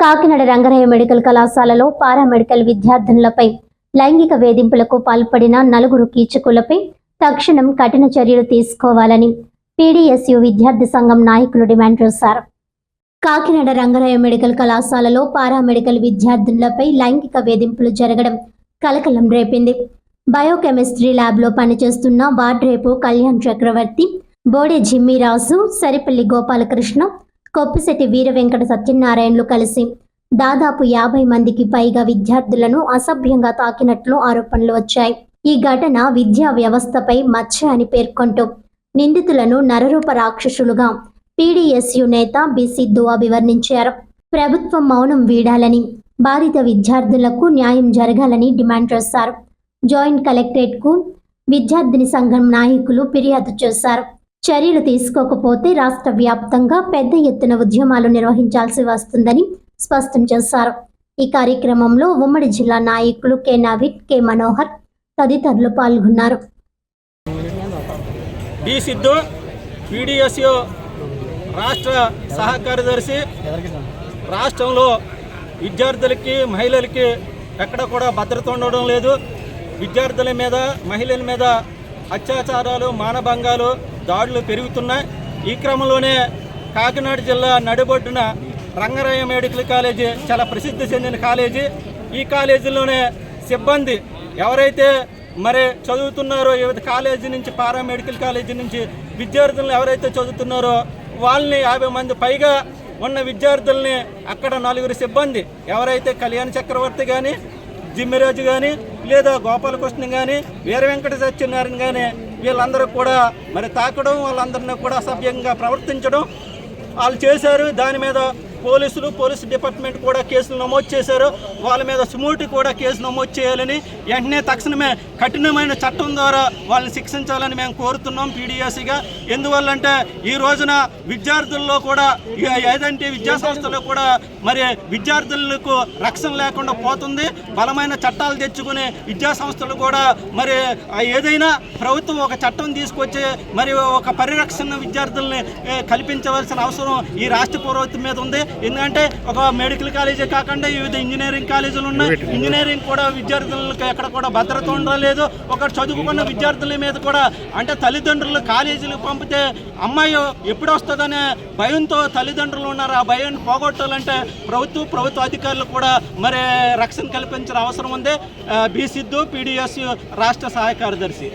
Kakinada Rangaraya medical కళాశాలలో paramedical విద్యార్థినులపై లైంగిక వేధింపులకు పాల్పడిన నలుగురు కీచకులపై తక్షణం కఠిన చర్యలు తీసుకోవాలని పీడీఎస్యు విద్యార్థి సంఘం నాయకులు డిమాండ్ చేశారు. కాకినాడ రంగరాయ మెడికల్ కళాశాలలో పారామెడికల్ విద్యార్థినులపై లైంగిక వేధింపులు జరగడం కలకలం రేపింది. బయోకెమిస్ట్రీ ల్యాబ్లో పనిచేస్తున్న వాడ్రేపు కళ్యాణ్ చక్రవర్తి బోడే జిమ్మిరాజు సరిపల్లి గోపాలకృష్ణ కొప్పిశెట్టి వీర వెంకట సత్యనారాయణలు కలిసి దాదాపు యాభై మందికి పైగా విద్యార్థులను అసభ్యంగా తాకినట్లు ఆరోపణలు వచ్చాయి. ఈ ఘటన విద్యా వ్యవస్థపై మచ్చ అని పేర్కొంటూ నిందితులను నరరూప రాక్షసులుగా పీడీఎస్యు నేత బి. సిద్ధు అభివర్ణించారు. ప్రభుత్వం మౌనం వీడాలని బాధిత విద్యార్థులకు న్యాయం జరగాలని డిమాండ్ చేశారు. జాయింట్ కలెక్టరేట్కు విద్యార్థిని సంఘం నాయకులు ఫిర్యాదు చేశారు. చర్యలు తీసుకోకపోతే రాష్ట్ర వ్యాప్తంగా పెద్ద ఎత్తున ఉద్యమాలు నిర్వహించాల్సి వస్తుందని స్పష్టం చేశారు. ఈ కార్యక్రమంలో ఉమ్మడి జిల్లా నాయకులు కె. నవీన్ కె. మనోహర్ తదితరులు పాల్గొన్నారు. డి. సిద్ధు పీడిఎస్యు రాష్ట్ర సహ కార్యదర్శి రాష్ట్రంలో విద్యార్థులకి మహిళలకి ఎక్కడ కూడా భద్రత ఉండడం లేదు. విద్యార్థుల మీద మహిళల మీద అత్యాచారాలు మానభంగాలు దాడులు పెరుగుతున్నాయి. ఈ క్రమంలోనే కాకినాడ జిల్లా నడిబొడ్డున రంగరాయ మెడికల్ కాలేజీ చాలా ప్రసిద్ధి చెందిన కాలేజీ. ఈ కాలేజీలోనే సిబ్బంది ఎవరైతే మరి చదువుతున్నారో వివిధ కాలేజీ నుంచి పారా మెడికల్ కాలేజీ నుంచి విద్యార్థులను ఎవరైతే చదువుతున్నారో వాళ్ళని యాభై మంది పైగా ఉన్న విద్యార్థుల్ని అక్కడ నలుగురు సిబ్బంది ఎవరైతే కళ్యాణ్ చక్రవర్తి కానీ జిమ్మిరాజు కానీ లేదా గోపాలకృష్ణ కానీ వీర వెంకట సత్యనారాయణ కానీ వీళ్ళందరూ కూడా మరి తాకడం వాళ్ళందరినీ కూడా అసభ్యంగా ప్రవర్తించడం వాళ్ళు చేశారు. దాని మీద పోలీసులు పోలీస్ డిపార్ట్మెంట్ కూడా కేసులు నమోదు చేశారు. వాళ్ళ మీద సుమూటి కూడా కేసు నమోదు చేయాలని వెంటనే తక్షణమే కఠినమైన చట్టం ద్వారా వాళ్ళని శిక్షించాలని మేము కోరుతున్నాం పీడిఎస్సిగా ఎందువల్లంటే ఈ రోజున విద్యార్థుల్లో కూడా ఏదంటే విద్యాసంస్థలో కూడా మరి విద్యార్థులకు రక్షణ లేకుండా పోతుంది. బలమైన చట్టాలు తెచ్చుకుని విద్యాసంస్థలు కూడా మరి ఏదైనా ప్రభుత్వం ఒక చట్టం తీసుకొచ్చి మరి ఒక పరిరక్షణ విద్యార్థుల్ని కల్పించవలసిన అవసరం ఈ రాష్ట్ర ప్రభుత్వం మీద ఉంది. ఎందుకంటే ఒక మెడికల్ కాలేజీ కాకుండా వివిధ ఇంజనీరింగ్ కాలేజీలు ఉన్నాయి. ఇంజనీరింగ్ కూడా విద్యార్థులకు ఎక్కడ కూడా భద్రత ఉండలేదు. ఒక చదువుకున్న విద్యార్థుల మీద కూడా అంటే తల్లిదండ్రులు కాలేజీలకు పంపితే అమ్మాయి ఎప్పుడు వస్తుందనే భయంతో తల్లిదండ్రులు ఉన్నారు. ఆ భయాన్ని పోగొట్టాలంటే ప్రభుత్వం ప్రభుత్వ అధికారులు కూడా మరి రక్షణ కల్పించిన అవసరం ఉంది. బి సిద్ధు పీడిఎస్ రాష్ట్ర సహాయ కార్యదర్శి.